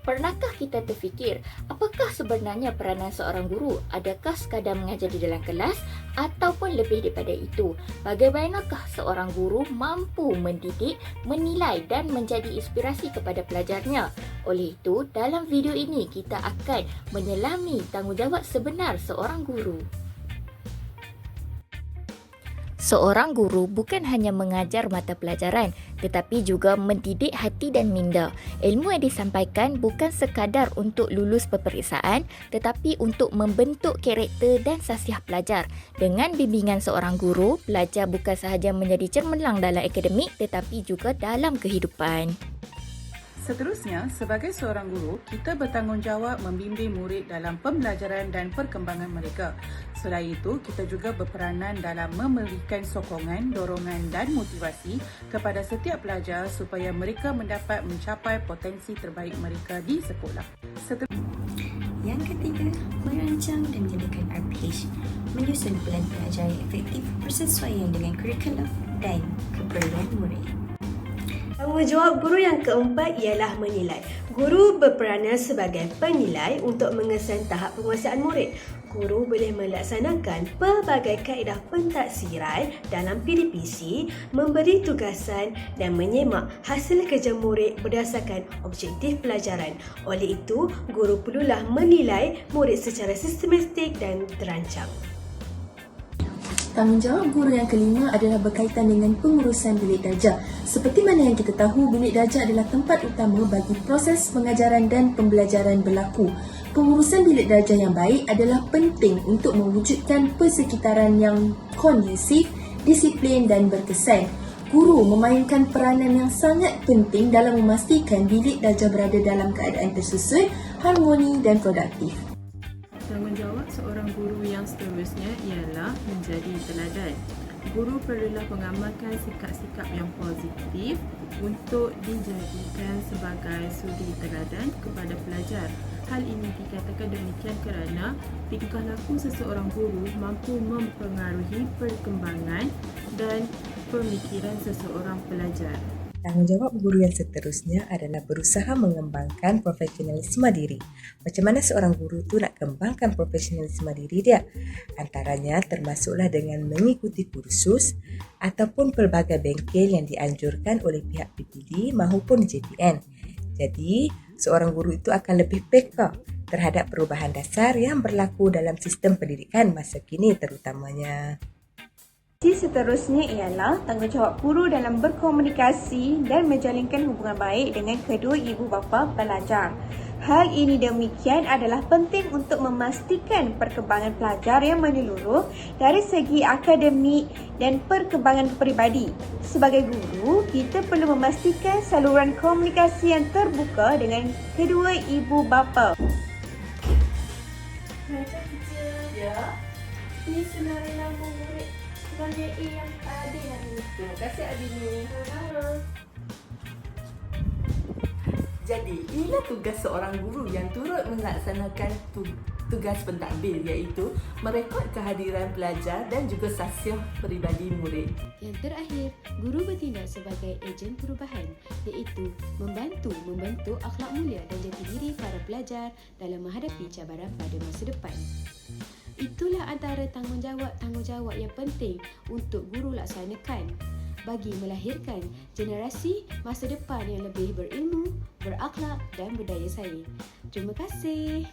Pernahkah kita terfikir, apakah sebenarnya peranan seorang guru? Adakah sekadar mengajar di dalam kelas ataupun lebih daripada itu? Bagaimanakah seorang guru mampu mendidik, menilai dan menjadi inspirasi kepada pelajarnya? Oleh itu, dalam video ini kita akan menyelami tanggungjawab sebenar seorang guru. Seorang guru bukan hanya mengajar mata pelajaran tetapi juga mendidik hati dan minda. Ilmu yang disampaikan bukan sekadar untuk lulus peperiksaan tetapi untuk membentuk karakter dan sasiah pelajar. Dengan bimbingan seorang guru, pelajar bukan sahaja menjadi cermelang dalam akademik tetapi juga dalam kehidupan. Seterusnya, sebagai seorang guru, kita bertanggungjawab membimbing murid dalam pembelajaran dan perkembangan mereka. Selain itu, kita juga berperanan dalam memberikan sokongan, dorongan dan motivasi kepada setiap pelajar supaya mereka mendapat mencapai potensi terbaik mereka di sekolah. Seter- Yang ketiga, merancang dan menjadikan RPG menyusun pelan belajar yang efektif bersesuaian dengan kurikulum dan keperluan murid. Tanggungjawab guru yang keempat ialah menilai. Guru berperanan sebagai penilai untuk mengesan tahap penguasaan murid. Guru boleh melaksanakan pelbagai kaedah pentaksiran dalam PDPC, memberi tugasan dan menyemak hasil kerja murid berdasarkan objektif pelajaran. Oleh itu, guru perlulah menilai murid secara sistematik dan terancang. Tanggungjawab guru yang kelima adalah berkaitan dengan pengurusan bilik darjah. Seperti mana yang kita tahu, bilik darjah adalah tempat utama bagi proses pengajaran dan pembelajaran berlaku. Pengurusan bilik darjah yang baik adalah penting untuk mewujudkan persekitaran yang kondusif, disiplin dan berkesan. Guru memainkan peranan yang sangat penting dalam memastikan bilik darjah berada dalam keadaan tersusun, harmoni dan produktif. Tanggungjawab seorang guru yang seterusnya ialah menjadi teladan. Guru perlulah mengamalkan sikap-sikap yang positif untuk dijadikan sebagai suri teladan kepada pelajar. Hal ini dikatakan demikian kerana tingkah laku seseorang guru mampu mempengaruhi perkembangan dan pemikiran seseorang pelajar. Tanggungjawab guru yang seterusnya adalah berusaha mengembangkan profesionalisme diri. Macam mana seorang guru tu nak kembangkan profesionalisme diri dia? Antaranya termasuklah dengan mengikuti kursus ataupun pelbagai bengkel yang dianjurkan oleh pihak PPD maupun JPN. Jadi, seorang guru itu akan lebih peka terhadap perubahan dasar yang berlaku dalam sistem pendidikan masa kini terutamanya. Sisi seterusnya ialah tanggungjawab guru dalam berkomunikasi dan menjalinkan hubungan baik dengan kedua ibu bapa pelajar. Hal ini demikian adalah penting untuk memastikan perkembangan pelajar yang menyeluruh dari segi akademik dan perkembangan peribadi. Sebagai guru, kita perlu memastikan saluran komunikasi yang terbuka dengan kedua ibu bapa. Macam teacher. Ya. Ini senarai nama murid sebagai A yang ada itu. Terima kasih Adini. Sama-sama. Jadi, inilah tugas seorang guru yang turut melaksanakan tu- tugas pentadbir iaitu merekod kehadiran pelajar dan juga sasiah peribadi murid. Yang terakhir, guru bertindak sebagai ejen perubahan iaitu membantu membentuk akhlak mulia dan jati diri para pelajar dalam menghadapi cabaran pada masa depan. Itulah antara tanggungjawab-tanggungjawab yang penting untuk guru laksanakan bagi melahirkan generasi masa depan yang lebih berilmu, berakhlak dan berdaya saing. Terima kasih.